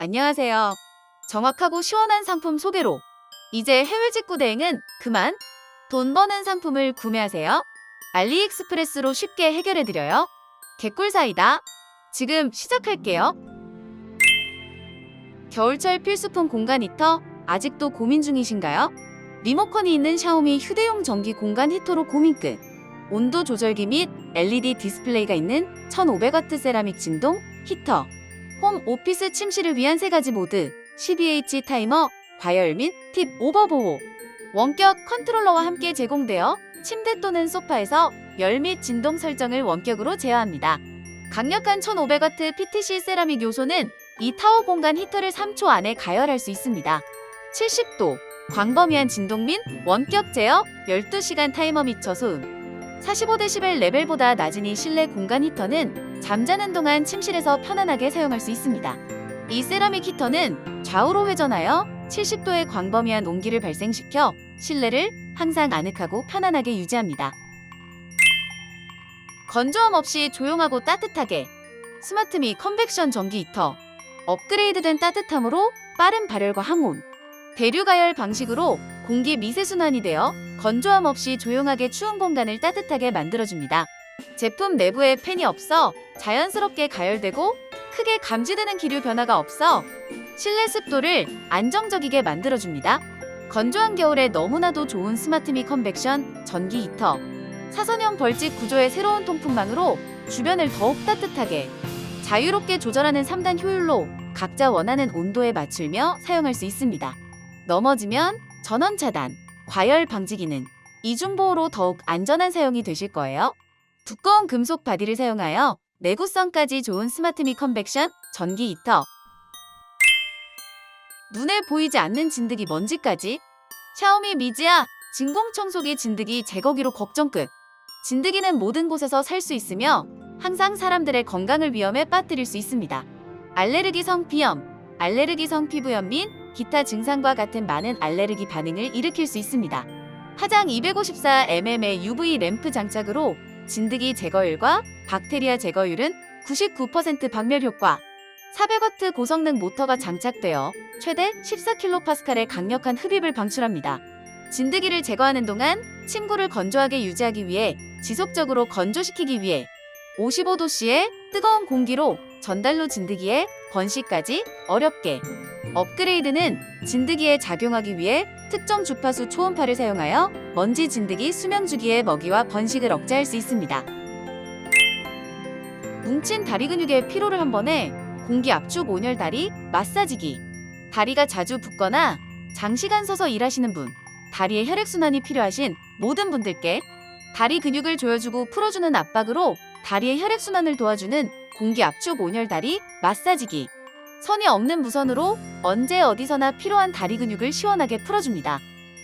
안녕하세요. 정확하고 시원한 상품 소개로 이제 해외 직구 대행은 그만 돈 버는 상품을 구매하세요. 알리익스프레스로 쉽게 해결해드려요. 개꿀 사이다. 지금 시작할게요. 겨울철 필수품 공간 히터 아직도 고민 중이신가요? 리모컨이 있는 샤오미 휴대용 전기 공간 히터로 고민 끝. 온도 조절기 및 LED 디스플레이가 있는 1500W 세라믹 진동 히터. 홈 오피스 침실을 위한 세 가지 모드, 12H 타이머, 과열 및 팁 오버 보호, 원격 컨트롤러와 함께 제공되어 침대 또는 소파에서 열 및 진동 설정을 원격으로 제어합니다. 강력한 1500W PTC 세라믹 요소는 이 타워 공간 히터를 3초 안에 가열할 수 있습니다. 70도, 광범위한 진동 및 원격 제어, 12시간 타이머 및 저소음, 45dB 레벨보다 낮은 이 실내 공간 히터는 잠자는 동안 침실에서 편안하게 사용할 수 있습니다. 이 세라믹 히터는 좌우로 회전하여 70도의 광범위한 온기를 발생시켜 실내를 항상 아늑하고 편안하게 유지합니다. 건조함 없이 조용하고 따뜻하게 스마트미 컨벡션 전기 히터 업그레이드된 따뜻함으로 빠른 발열과 항온 대류 가열 방식으로 공기 미세순환이 되어 건조함 없이 조용하게 추운 공간을 따뜻하게 만들어줍니다. 제품 내부에 팬이 없어 자연스럽게 가열되고 크게 감지되는 기류 변화가 없어 실내 습도를 안정적이게 만들어줍니다. 건조한 겨울에 너무나도 좋은 스마트미 컨벡션 전기 히터 사선형 벌집 구조의 새로운 통풍망으로 주변을 더욱 따뜻하게 자유롭게 조절하는 3단 효율로 각자 원하는 온도에 맞추며 사용할 수 있습니다. 넘어지면 전원 차단, 과열 방지 기능, 이중 보호로 더욱 안전한 사용이 되실 거예요. 두꺼운 금속 바디를 사용하여 내구성까지 좋은 스마트미 컨벡션 전기 히터. 눈에 보이지 않는 진드기 먼지까지 샤오미 미지아 진공 청소기 진드기 제거기로 걱정 끝. 진드기는 모든 곳에서 살 수 있으며 항상 사람들의 건강을 위험에 빠뜨릴 수 있습니다. 알레르기성 비염, 알레르기성 피부염 및 기타 증상과 같은 많은 알레르기 반응을 일으킬 수 있습니다. 화장 254mm의 UV 램프 장착으로 진드기 제거율과 박테리아 제거율은 99% 박멸 효과, 400W 고성능 모터가 장착되어 최대 14kPa의 강력한 흡입을 방출합니다. 진드기를 제거하는 동안 침구를 건조하게 유지하기 위해 지속적으로 건조시키기 위해 55도씨의 뜨거운 공기로 전달로 진드기의 번식까지 어렵게 업그레이드는 진드기에 작용하기 위해 특정 주파수 초음파를 사용하여 먼지 진드기 수명 주기의 먹이와 번식을 억제할 수 있습니다. 뭉친 다리 근육의 피로를 한 번에 공기 압축 온열 다리 마사지기 다리가 자주 붓거나 장시간 서서 일하시는 분 다리의 혈액순환이 필요하신 모든 분들께 다리 근육을 조여주고 풀어주는 압박으로 다리의 혈액순환을 도와주는 공기 압축 온열 다리 마사지기 선이 없는 무선으로 언제 어디서나 필요한 다리 근육을 시원하게 풀어줍니다.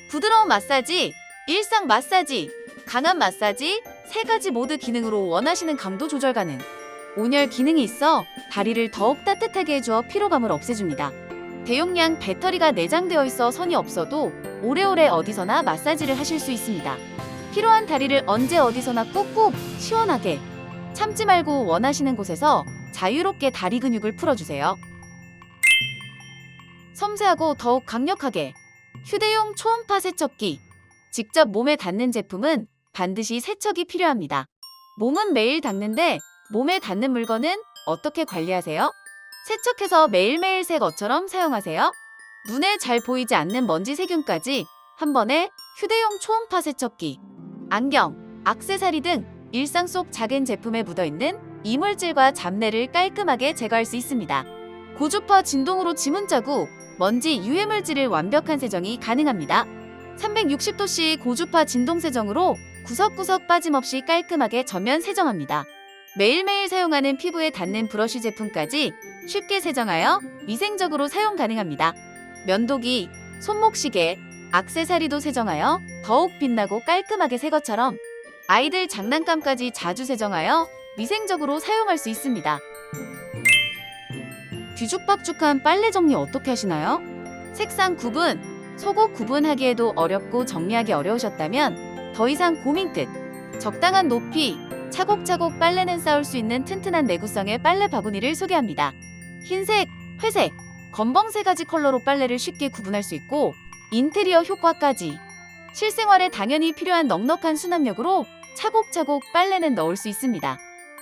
부드러운 마사지, 일상 마사지, 강한 마사지 세 가지 모두 기능으로 원하시는 강도 조절 가능. 온열 기능이 있어 다리를 더욱 따뜻하게 해주어 피로감을 없애줍니다. 대용량 배터리가 내장되어 있어 선이 없어도 오래오래 어디서나 마사지를 하실 수 있습니다. 필요한 다리를 언제 어디서나 꾹꾹 시원하게 참지 말고 원하시는 곳에서 자유롭게 다리 근육을 풀어주세요. 섬세하고 더욱 강력하게 휴대용 초음파 세척기 직접 몸에 닿는 제품은 반드시 세척이 필요합니다. 몸은 매일 닦는데 몸에 닿는 물건은 어떻게 관리하세요? 세척해서 매일매일 새 것처럼 사용하세요. 눈에 잘 보이지 않는 먼지 세균까지 한 번에 휴대용 초음파 세척기 안경, 악세사리 등 일상 속 작은 제품에 묻어있는 이물질과 잡내를 깔끔하게 제거할 수 있습니다. 고주파 진동으로 지문 자국, 먼지 유해물질을 완벽한 세정이 가능합니다. 360도씨 고주파 진동 세정으로 구석구석 빠짐없이 깔끔하게 전면 세정합니다. 매일매일 사용하는 피부에 닿는 브러쉬 제품까지 쉽게 세정하여 위생적으로 사용 가능합니다. 면도기, 손목시계, 악세사리도 세정하여 더욱 빛나고 깔끔하게 새 것처럼 아이들 장난감까지 자주 세정하여 위생적으로 사용할 수 있습니다. 뒤죽박죽한 빨래 정리 어떻게 하시나요? 색상 구분, 속옷 구분하기에도 어렵고 정리하기 어려우셨다면 더 이상 고민 끝. 적당한 높이, 차곡차곡 빨래는 쌓을 수 있는 튼튼한 내구성의 빨래 바구니를 소개합니다. 흰색, 회색, 검정 세 가지 컬러로 빨래를 쉽게 구분할 수 있고 인테리어 효과까지 실생활에 당연히 필요한 넉넉한 수납력으로 차곡차곡 빨래는 넣을 수 있습니다.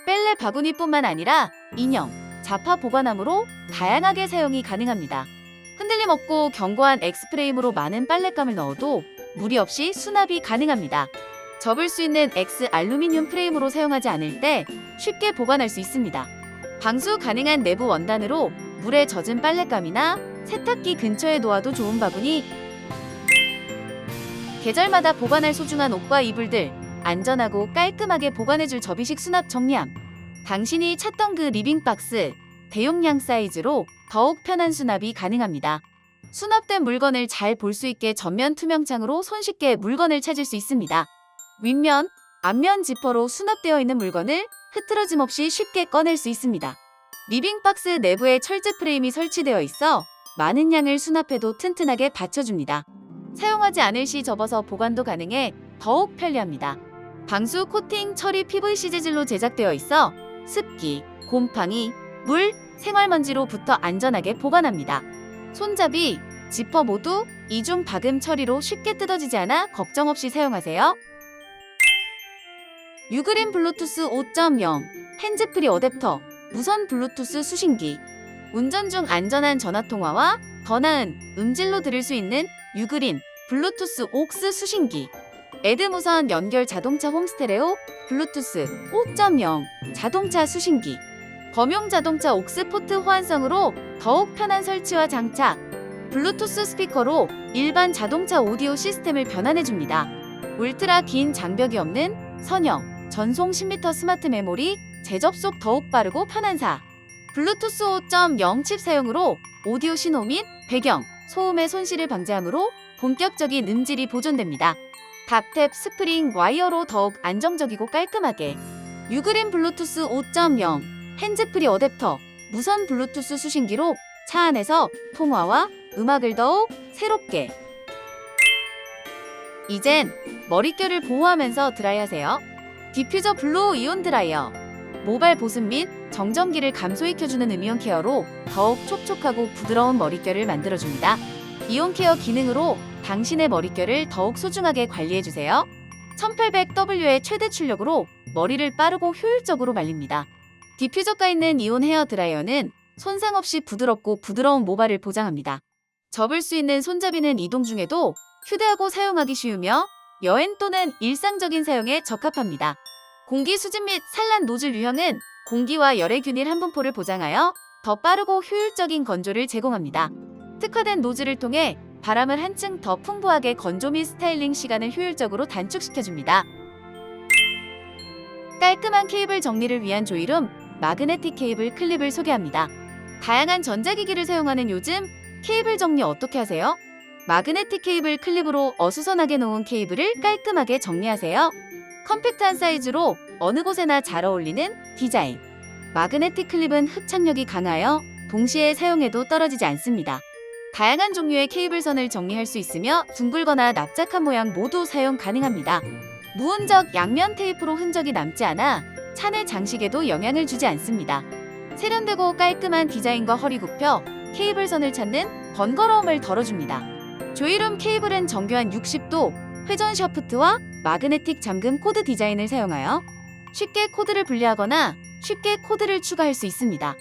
빨래 바구니뿐만 아니라 인형, 자파 보관함으로 다양하게 사용이 가능합니다. 흔들림 없고 견고한 X프레임으로 많은 빨랫감을 넣어도 무리 없이 수납이 가능합니다. 접을 수 있는 X 알루미늄 프레임으로 사용하지 않을 때 쉽게 보관할 수 있습니다. 방수 가능한 내부 원단으로 물에 젖은 빨랫감이나 세탁기 근처에 놓아도 좋은 바구니 계절마다 보관할 소중한 옷과 이불들 안전하고 깔끔하게 보관해줄 접이식 수납 정리함 당신이 찾던 그 리빙박스 대용량 사이즈로 더욱 편한 수납이 가능합니다. 수납된 물건을 잘 볼 수 있게 전면 투명창으로 손쉽게 물건을 찾을 수 있습니다. 윗면, 앞면 지퍼로 수납되어 있는 물건을 흐트러짐 없이 쉽게 꺼낼 수 있습니다. 리빙박스 내부에 철제 프레임이 설치되어 있어 많은 양을 수납해도 튼튼하게 받쳐줍니다. 사용하지 않을 시 접어서 보관도 가능해 더욱 편리합니다. 방수 코팅 처리 PVC 재질로 제작되어 있어 습기, 곰팡이, 물, 생활먼지로부터 안전하게 보관합니다. 손잡이, 지퍼 모두 이중 박음 처리로 쉽게 뜯어지지 않아 걱정 없이 사용하세요. 유그린 블루투스 5.0 핸즈프리 어댑터 무선 블루투스 수신기 운전 중 안전한 전화 통화와 더 나은 음질로 들을 수 있는 유그린 블루투스 옥스 수신기 에드 무선 연결 자동차 홈스테레오 블루투스 5.0 자동차 수신기 범용 자동차 옥스포트 호환성으로 더욱 편한 설치와 장착 블루투스 스피커로 일반 자동차 오디오 시스템을 변환해줍니다. 울트라 긴 장벽이 없는 선형 전송 10m 스마트 메모리 재접속 더욱 빠르고 편한 사 블루투스 5.0 칩 사용으로 오디오 신호 및 배경, 소음의 손실을 방지하므로 본격적인 음질이 보존됩니다. 탑탭 스프링 와이어로 더욱 안정적이고 깔끔하게 유그린 블루투스 5.0 핸즈프리 어댑터 무선 블루투스 수신기로 차 안에서 통화와 음악을 더욱 새롭게 이젠 머릿결을 보호하면서 드라이하세요. 디퓨저 블루 이온 드라이어 모발 보습 및 정전기를 감소시켜주는 음이온 케어로 더욱 촉촉하고 부드러운 머릿결을 만들어줍니다. 이온 케어 기능으로 당신의 머릿결을 더욱 소중하게 관리해주세요. 1800W의 최대 출력으로 머리를 빠르고 효율적으로 말립니다. 디퓨저가 있는 이온 헤어 드라이어는 손상 없이 부드럽고 부드러운 모발을 보장합니다. 접을 수 있는 손잡이는 이동 중에도 휴대하고 사용하기 쉬우며 여행 또는 일상적인 사용에 적합합니다. 공기 수진 및 산란 노즐 유형은 공기와 열의 균일 한 분포를 보장하여 더 빠르고 효율적인 건조를 제공합니다. 특화된 노즐을 통해 바람을 한층 더 풍부하게 건조 및 스타일링 시간을 효율적으로 단축시켜줍니다. 깔끔한 케이블 정리를 위한 조이룸 마그네틱 케이블 클립을 소개합니다. 다양한 전자기기를 사용하는 요즘 케이블 정리 어떻게 하세요? 마그네틱 케이블 클립으로 어수선하게 놓은 케이블을 깔끔하게 정리하세요. 컴팩트한 사이즈로 어느 곳에나 잘 어울리는 디자인. 마그네틱 클립은 흡착력이 강하여 동시에 사용해도 떨어지지 않습니다. 다양한 종류의 케이블선을 정리할 수 있으며 둥글거나 납작한 모양 모두 사용 가능합니다. 무흔적 양면 테이프로 흔적이 남지 않아 차내 장식에도 영향을 주지 않습니다. 세련되고 깔끔한 디자인과 허리 굽혀 케이블선을 찾는 번거로움을 덜어줍니다. 조이룸 케이블은 정교한 60도 회전 샤프트와 마그네틱 잠금 코드 디자인을 사용하여 쉽게 코드를 분리하거나 쉽게 코드를 추가할 수 있습니다.